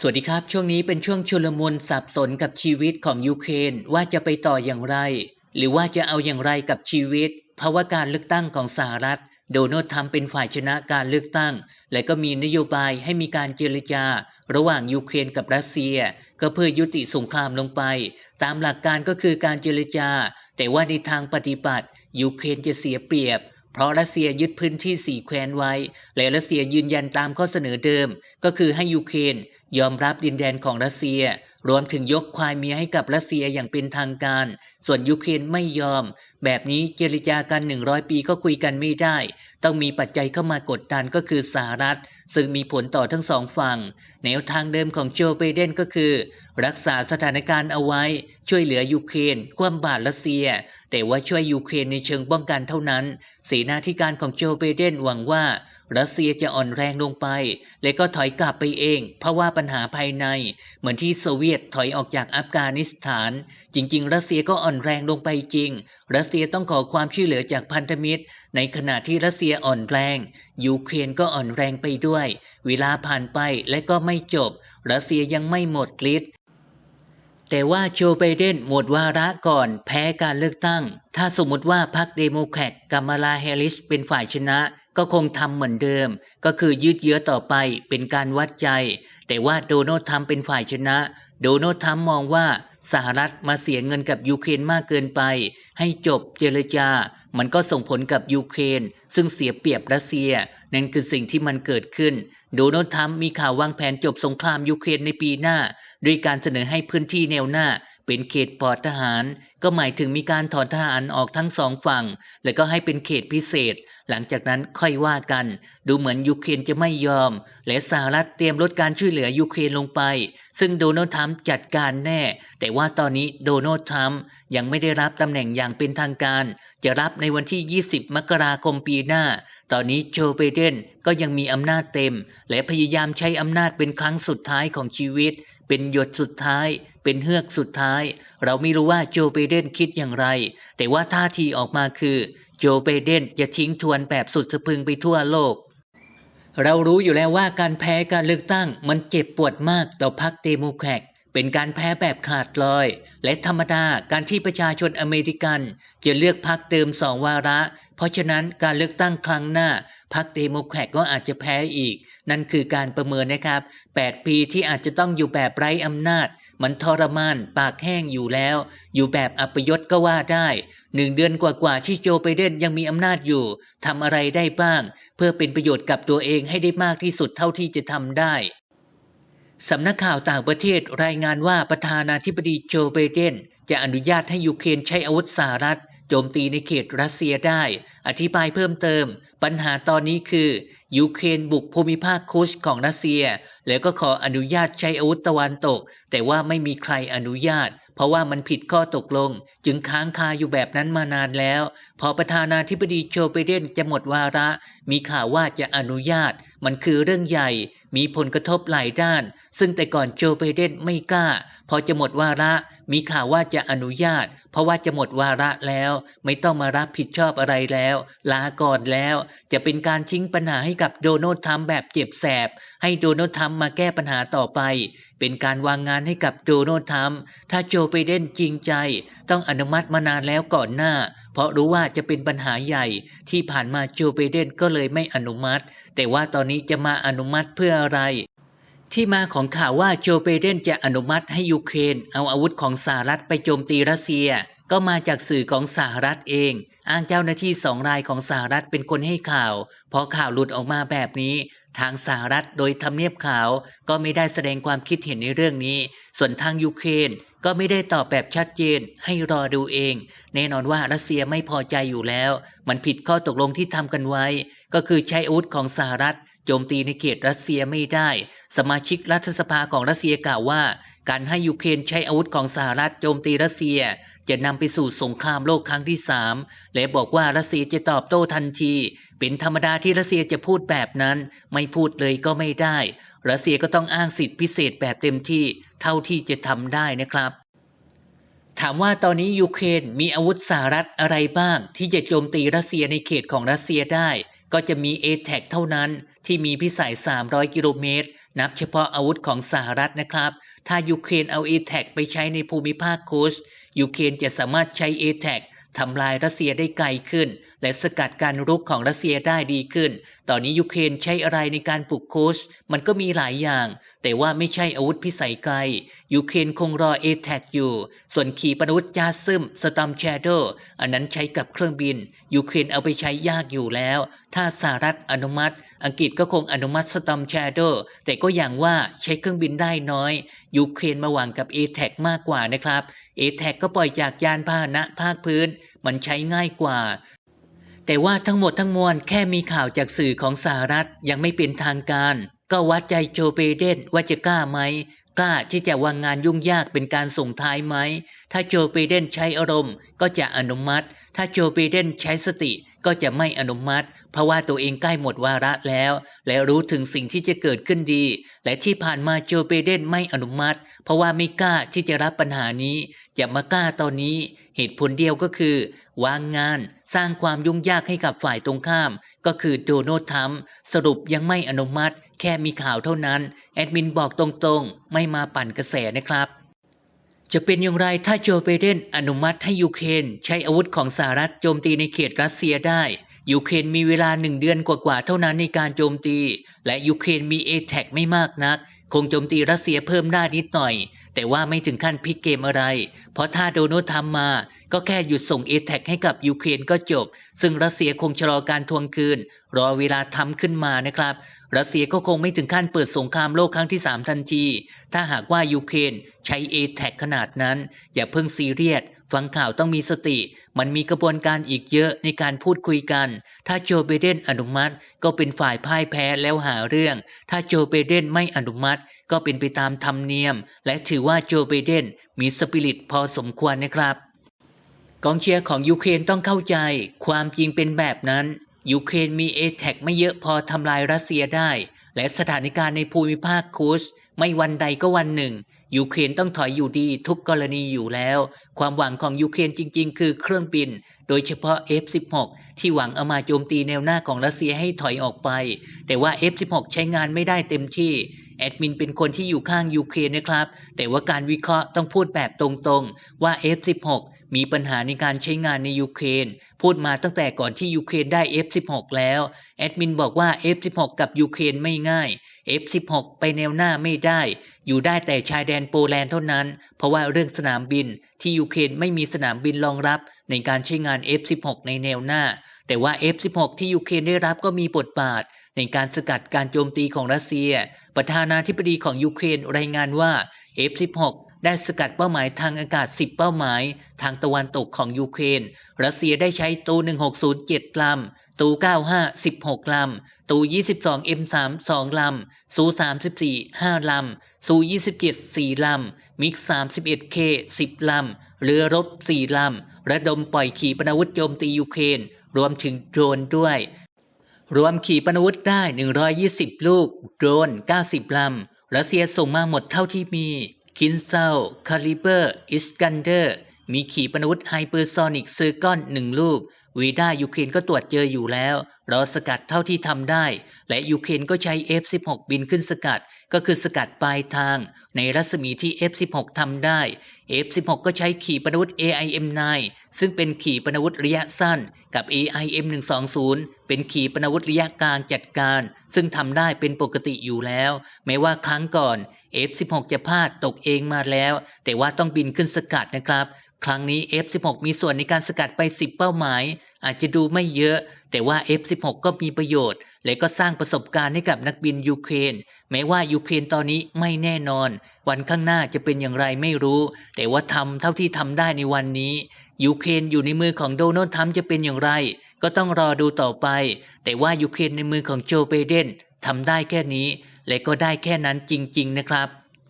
สวัสดีครับ ช่วงนี้เป็นช่วงชุลมุนสับสนกับชีวิตของยูเครนว่าจะไปต่ออย่างไร หรือว่าจะเอาอย่างไรกับชีวิต เพราะว่าการเลือกตั้งของสหรัฐ โดนัลด์ทรัมป์เป็นฝ่ายชนะการเลือกตั้ง และก็มีนโยบายให้มีการเจรจา ระหว่างยูเครนกับรัสเซีย ก็เพื่อยุติสงครามลงไป ตามหลักการก็คือการเจรจา แต่ว่าในทางปฏิบัติยูเครนจะเสียเปรียบเพราะรัสเซียยึดพื้นที่สี่แคว้นไว้ และรัสเซียยืนยันตามข้อเสนอเดิม ก็คือให้ยูเครนยอมรับดินแดนของรัสเซีย รวมถึงยกควายเมียให้กับรัสเซียอย่างเป็นทางการ ส่วนยูเครนไม่ยอม แบบนี้เจรจากัน 100 ปีก็คุยกันไม่ได้ ต้องมีปัจจัยเข้ามากดดันก็คือสหรัฐ ซึ่งมีผลต่อทั้งสองฝั่ง แนวทางเดิมของโจไบเดนก็คือ รักษาสถานการณ์เอาไว้ ช่วยเหลือยูเครนคว่ำบาตรรัสเซีย แต่ว่าช่วยยูเครนในเชิงป้องกันเท่านั้นเสนาธิการของโจไบเดนหวังว่ารัสเซียจะอ่อนแรงลงไป และก็ถอยกลับไปเอง เพราะว่าปัญหาภายใน เหมือนที่โซเวียตถอยออกจากอัฟกานิสถาน จริง ๆ รัสเซียก็อ่อนแรงลงไปจริง รัสเซียต้องขอความช่วยเหลือจากพันธมิตร ในขณะที่รัสเซียอ่อนแรง ยูเครนก็อ่อนแรงไปด้วย เวลาผ่านไปและก็ไม่จบ รัสเซียยังไม่หมดฤทธิ์ แต่ว่าโจไบเดนหมดวาระก่อนแพ้การเลือกตั้ง ถ้าสมมติว่าพรรคเดโมแครตกัมาลาแฮริสเป็นฝ่ายชนะ ก็คงทำเหมือนเดิม ก็คือยืดเยื้อต่อไปเป็นการวัดใจ แต่ว่าโดนัลด์ทรัมป์เป็นฝ่ายชนะ โดนัลด์ทรัมป์มองว่า สหรัฐมาเสียเงินกับยูเครนมากเกินไป ให้จบเจรจา มันก็ส่งผลกับยูเครน ซึ่งเสียเปรียบรัสเซีย นั่นคือสิ่งที่มันเกิดขึ้น โดนัลด์ทรัมป์มีข่าววางแผนจบสงครามยูเครนในปีหน้า ด้วยการเสนอให้พื้นที่แนวหน้า เป็นเขตปลอดทหาร ก็หมายถึงมีการถอนทหารออกทั้งสองฝั่ง และก็ให้เป็นเขตพิเศษ หลังจากนั้นค่อยว่ากัน ดูเหมือนยูเครนจะไม่ยอม และสหรัฐเตรียมลดการช่วยเหลือยูเครนลงไป ซึ่งโดนัลด์ทรัมป์จัดการแน่ แต่ว่าตอนนี้โดนัลด์ทรัมป์ยังไม่ได้รับตำแหน่งอย่างเป็นทางการ จะรับในวันที่ 20 มกราคมปีหน้า ตอนนี้โจไบเดนก็ยังมีอำนาจเต็ม และพยายามใช้อำนาจเป็นครั้งสุดท้ายของชีวิต เป็นหยดสุดท้าย เป็นเฮือกสุดท้าย เราไม่รู้ว่าโจไบเดนคิดอย่างไร แต่ว่าท่าทีออกมาคือ โจไบเดนจะทิ้งทวนแบบสุดสะพึงไปทั่วโลก เรารู้อยู่แล้วว่าการแพ้การเลือกตั้งมันเจ็บปวดมากต่อพรรคเดโมแครต เป็นการแพ้แบบขาดลอย และธรรมดาการที่ประชาชนอเมริกัน จะเลือกพรรคเดิมสองวาระ เพราะฉะนั้นการเลือกตั้งครั้งหน้าพรรคเดโมแครตก็อาจจะแพ้อีก นั่นคือการประเมินนะครับ 8 ปีที่อาจจะต้องอยู่แบบไร้อำนาจ มันทรมานปากแห้งอยู่แล้ว อยู่แบบอัปยศก็ว่าได้หนึ่งเดือนกว่าๆที่โจไบเดนยังมีอำนาจอยู่ทำอะไรได้บ้าง เพื่อเป็นประโยชน์กับตัวเองให้ได้มากที่สุดเท่าที่จะทำได้ สำนักข่าวต่างประเทศรายงานว่าประธานาธิบดีโจไบเดนจะอนุญาตให้ยูเครนใช้อาวุธสหรัฐโจมตีในเขตรัสเซียได้ อธิบายเพิ่มเติม ปัญหาตอนนี้คือยูเครนบุกภูมิภาคคุชของรัสเซีย แล้วก็ขออนุญาตใช้อาวุธตะวันตก แต่ว่าไม่มีใครอนุญาต เพราะว่ามันผิดข้อตกลง จึงค้างคาอยู่แบบนั้นมานานแล้ว พอประธานาธิบดีโจไบเดนจะหมดวาระ มีข่าวว่าจะอนุญาต มันคือเรื่องใหญ่ มีผลกระทบหลายด้าน ซึ่งแต่ก่อนโจไบเดนไม่กล้า พอจะหมดวาระ มีข่าวว่าจะอนุญาต เพราะว่าจะหมดวาระแล้ว ไม่ต้องมารับผิดชอบอะไรแล้ว ลาก่อนแล้ว จะเป็นการทิ้งปัญหาให้กับโดนัลด์ทรัมป์แบบเจ็บแสบ ให้โดนัลด์ทรัมป์มาแก้ปัญหาต่อไป เป็นการวางงานให้กับโดนัลด์ทรัมป์ถ้าโจไบเดนจริงใจ ต้องอนุมัติมานานแล้วก่อนหน้า เพราะรู้ว่าจะเป็นปัญหาใหญ่ ที่ผ่านมาโจไบเดนก็เลยไม่อนุมัติ แต่ว่าตอนนี้จะมาอนุมัติเพื่ออะไรที่มาของข่าวว่าโจไบเดนจะอนุมัติให้ยูเครน เอาอาวุธของสหรัฐไปโจมตีรัสเซีย ก็มาจากสื่อของสหรัฐเอง อ้างเจ้าหน้าที่สองรายของสหรัฐเป็นคนให้ข่าว พอข่าวหลุดออกมาแบบนี้ ทางสหรัฐโดยทำเนียบข่าวก็ไม่ได้แสดงความคิดเห็นในเรื่องนี้ ส่วนทางยูเครนก็ไม่ได้ตอบแบบชัดเจนให้รอดูเอง แน่นอนว่ารัสเซียไม่พอใจอยู่แล้ว มันผิดข้อตกลงที่ทำกันไว้ ก็คือใช้อาวุธของสหรัฐโจมตีในเขตรัสเซียไม่ได้ สมาชิกรัฐสภาของรัสเซียกล่าวว่า การให้ยูเครนใช้อาวุธของสหรัฐโจมตีรัสเซีย จะนำไปสู่สงครามโลกครั้งที่สามและบอกว่ารัสเซียจะตอบโต้ทันทีเป็นธรรมดาที่รัสเซียจะพูดแบบนั้น ไม่พูดเลยก็ไม่ได้ รัสเซียก็ต้องอ้างสิทธิพิเศษแบบเต็มที่ เท่าที่จะทำได้นะครับ ถามว่าตอนนี้ยูเครนมีอาวุธสหรัฐอะไรบ้าง ที่จะโจมตีรัสเซียในเขตของรัสเซียได้ ก็จะมี a t a c เท่านั้น ที่มีพิสัย 300 กิโลเมตร นับเฉพาะอาวุธของสหรัฐนะครับ ถ้ายูเครนเอา a t a c ไปใช้ในภูมิภาคโคชยูเครนจะสามารถใช้ a t a c ทำลายรัสเซียได้ไกลขึ้น และสกัดการรุกของรัสเซียได้ดีขึ้น ตอนนี้ยูเครนใช้อะไรในการปลุกโคชมันก็มีหลายอย่าง แต่ว่าไม่ใช่อาวุธพิสัยไกลยูเครนคงรอเอแทกอยู่ ส่วนขีปนาวุธจาซึมสตอมแชโดอันนั้นใช้กับเครื่องบินยูเครนเอาไปใช้ยากอยู่แล้ว ถ้าสหรัฐอนุมัติ อังกฤษก็คงอนุมัติสตอมแชโดแต่ก็อย่างว่าใช้เครื่องบินได้น้อย ยูเครนมาหวังกับเอแทกมากกว่านะครับเอแทกก็ปล่อยจากยานพาหนะภาคพื้น มันใช้ง่ายกว่า แต่ว่าทั้งหมดทั้งมวลแค่มีข่าวจากสื่อของสหรัฐยังไม่เป็นทางการ ก็วัดใจโจเบเดนว่าจะกล้าไหมกล้าที่จะวางงานยุ่งยากเป็นการส่งท้ายไหม ถ้าโจเบเดนใช้อารมณ์ก็จะอนุมัติ ถ้าโจเบเดนใช้สติ ก็จะไม่อนุมัติ เพราะว่าตัวเองใกล้หมดวาระแล้ว และรู้ถึงสิ่งที่จะเกิดขึ้นดี และที่ผ่านมาโจเบเดนไม่อนุมัติ เพราะว่าไม่กล้าที่จะรับปัญหานี้จะมากล้าตอนนี้ เหตุผลเดียวก็คือ วางงานสร้างความยุ่งยากให้กับฝ่ายตรงข้าม ก็คือโดนัลด์ทรัมป์สรุปยังไม่อนุมัติ แค่มีข่าวเท่านั้น แอดมินบอกตรงๆ ไม่มาปั่นกระแสนะครับ จะเป็นอย่างไรถ้าโจไบเดนอนุมัติให้ยูเครนใช้อาวุธของสหรัฐโจมตีในเขตรัสเซียได้ยูเครนมีเวลาหนึ่งเดือนกว่าๆเท่านั้นในการโจมตี และยูเครนมีเอแท็กไม่มากนัก คงโจมตีรัสเซียเพิ่มได้นิดหน่อย แต่ว่าไม่ถึงขั้นพลิกเกมอะไร เพราะถ้าโดนัลด์ทำมา ก็แค่หยุดส่งเอแท็กให้กับยูเครนก็จบ ซึ่งรัสเซียคงชะลอการทวงคืน รอเวลาทำขึ้นมานะครับรัสเซียก็คงไม่ถึงขั้นเปิดสงครามโลกครั้งที่ 3 ทันที ถ้าหากว่ายูเครนใช้เอแท็กขนาดนั้น อย่าเพิ่งซีเรียส ฟังข่าวต้องมีสติ มันมีกระบวนการอีกเยอะในการพูดคุยกัน ถ้าโจไบเดนอนุมัติ ก็เป็นฝ่ายพ่ายแพ้แล้วหาเรื่อง ถ้าโจไบเดนไม่อนุมัติ ก็เป็นไปตามธรรมเนียม และถือว่าโจไบเดนมีสปิริตพอสมควรนะครับกองเชียร์ของยูเครนต้องเข้าใจ ความจริงเป็นแบบนั้น ยูเครนมีเอแทกไม่เยอะพอทำลายรัสเซียได้ และสถานการณ์ในภูมิภาคคูชไม่วันใดก็วันหนึ่งยูเครนต้องถอยอยู่ดีทุกกรณีอยู่แล้ว ความหวังของยูเครนจริง ๆ คือเครื่องบิน โดยเฉพาะ F16 ที่หวังเอามาโจมตีแนวหน้าของรัสเซียให้ถอยออกไป แต่ว่า F16 ใช้งานไม่ได้เต็มที่แอดมินเป็นคนที่อยู่ข้างยูเครนนะครับ แต่ว่าการวิเคราะห์ต้องพูดแบบตรงๆ ว่า F16 มีปัญหาในการใช้งานในยูเครนพูดมาตั้งแต่ก่อนที่ยูเครนได้ F16 แล้ว แอดมินบอกว่า F16 กับยูเครนไม่ง่าย F16 ไปแนวหน้าไม่ได้ อยู่ได้แต่ชายแดนโปแลนด์เท่านั้น เพราะว่าเรื่องสนามบินที่ยูเครนไม่มีสนามบินรองรับในการใช้งาน F16 ในแนวหน้า แต่ว่า F16 ที่ยูเครนได้รับก็มีบทบาท ในการสกัดการโจมตีของรัสเซีย ประธานาธิบดีของยูเครนรายงานว่า F16 ได้สกัดเป้าหมายทางอากาศ 10 เป้าหมาย ทางตะวันตกของยูเครน รัสเซียได้ใช้ตู 1607 ลำ ตู 95 16 ลำ ตู 22 M3 2 ลำ ซู 34 5 ลำ ซู 27 4 ลำ มิก 31K 10 ลำ เรือรบ 4 ลำ ระดมปล่อยขีปนาวุธโจมตียูเครน รวมถึงโดรนด้วยรวมขีปนาวุธได้ 120 ลูก โดรน 90 ลำ รัสเซียส่งมาหมดเท่าที่มี คินเซลคาริเบอร์ อิสกันเดอร์ มีขีปนาวุธไฮเปอร์โซนิกซอร์กอนหนึ่งลูก วีด้ายูเครนก็ตรวจเจออยู่แล้วรอสกัดเท่าที่ทำได้ และยูเครนก็ใช้ F16 บินขึ้นสกัด ก็คือสกัดปลายทาง ในรัศมีที่ F16 ทำได้ F16 ก็ใช้ขีปนาวุธ AIM-9 ซึ่งเป็นขีปนาวุธระยะสั้น กับ AIM-120 เป็นขีปนาวุธระยะกลางจัดการ ซึ่งทำได้เป็นปกติอยู่แล้ว แม้ว่าครั้งก่อน F16 จะพลาดตกเองมาแล้ว แต่ว่าต้องบินขึ้นสกัดนะครับ ครั้งนี้ F16 มีส่วนในการสกัดไป 10 เป้าหมายอาจจะดูไม่เยอะ แต่ว่า F16 ก็มีประโยชน์ และก็สร้างประสบการณ์ให้กับนักบินยูเครนแม้ว่ายูเครนตอนนี้ไม่แน่นอน วันข้างหน้าจะเป็นอย่างไรไม่รู้ แต่ว่าทำเท่าที่ทำได้ในวันนี้ยูเครนอยู่ในมือของโดนัลด์ทรัมป์จะเป็นอย่างไร ก็ต้องรอดูต่อไป แต่ว่ายูเครนในมือของโจไบเดนทำได้แค่นี้ และก็ได้แค่นั้นจริง ๆ นะครับ